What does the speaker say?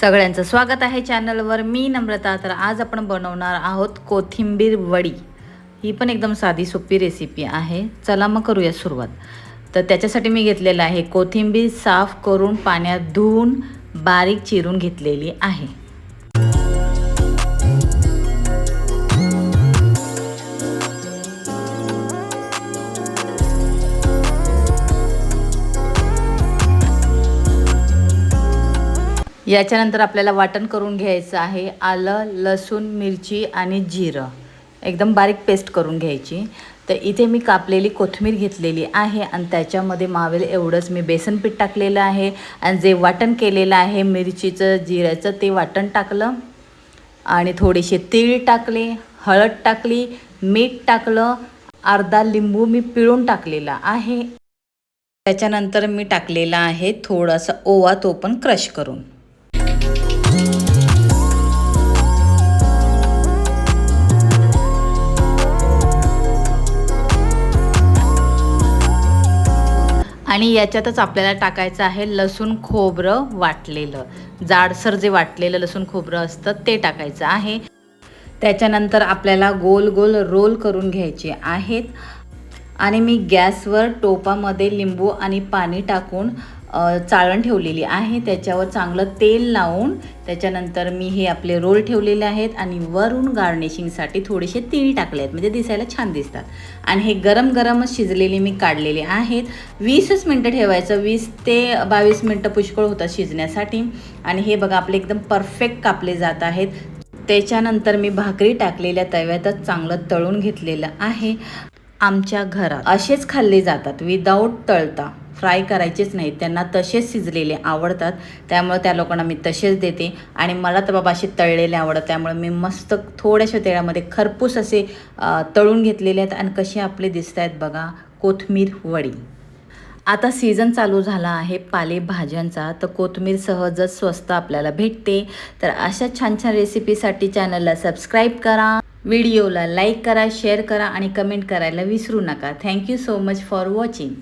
सगळ्यांचं स्वागत आहे चॅनलवर. मी नम्रता तर आज आपण बनवणार आहोत कोथिंबीर वडी. ही पण एकदम साधी सोपी रेसिपी आहे. चला मग करूया सुरुवात. तर त्याच्यासाठी मी घेतलेलं आहे कोथिंबीर साफ करून पाण्यात धुवून बारीक चिरून घेतलेली आहे. याच्यानंतर आपल्याला वाटण करून घ्यायचं आहे आलं लसूण मिरची आणि जिरं. एकदम बारीक पेस्ट करून घ्यायची. तर इथे मी कापलेली कोथिंबीर घेतलेली आहे आणि त्याच्यामध्ये मावेल एवढंच. मी बेसन पीठ टाकलेलं आहे आणि जे वाटण केलेलं आहे मिरचीचं जिऱ्याचं ते वाटण टाकलं. आणि थोडेसे तीळ टाकले हळद टाकली मीठ टाकलं अर्धा लिंबू मी पिळून टाकलेला आहे. त्याच्यानंतर मी टाकलेला आहे थोडासा ओवा तो पण क्रश करून. आणि याच्यातच आपल्याला टाकायचं आहे लसूण खोबरं वाटलेलं. जाडसर जे वाटलेलं लसूण खोबरं असतं ते टाकायचं आहे. त्याच्यानंतर आपल्याला गोल गोल रोल करून घ्यायचे आहेत. आणि मी गॅसवर टोपामध्ये लिंबू आणि पाणी टाकून चाळण ठेवलेली आहे. त्याच्यावर चांगलं तेल लावून त्याच्यानंतर मी हे आपले रोल ठेवलेले आहेत आणि वरून गार्निशिंगसाठी थोडेसे तीळ टाकले आहेत. म्हणजे दिसायला छान दिसतात. आणि हे गरम गरमच शिजलेले मी काढलेले आहेत. वीसच मिनटं ठेवायचं. वीस ते बावीस मिनटं पुष्कळ होतात शिजण्यासाठी. आणि हे बघा आपले एकदम परफेक्ट कापले जात आहेत. त्याच्यानंतर मी भाकरी टाकलेल्या तव्यातच चांगलं तळून घेतलेलं आहे. आमच्या घरात असेच खाल्ले जातात विदाऊट तळता. फ्राय करायचेच नाहीत. त्यांना तसेच शिजलेले आवडतात. त्यामुळे त्या लोकांना मी तसेच देते. आणि मला तर बाबा असे तळलेले आवडतात. त्यामुळे मी मस्त थोड्याशा तेळामध्ये खरपूस असे तळून घेतलेले आहेत. आणि कसे आपले दिसत आहेत बघा कोथमीर वडी. आता सीझन चालू झाला आहे पालेभाज्यांचा. तर कोथमीर सहजच स्वस्त आपल्याला भेटते. तर अशा छान छान रेसिपीसाठी चॅनलला सबस्क्राईब करा. व्हिडिओला लाईक करा शेअर करा आणि कमेंट करायला विसरू नका. Thank you so much for watching.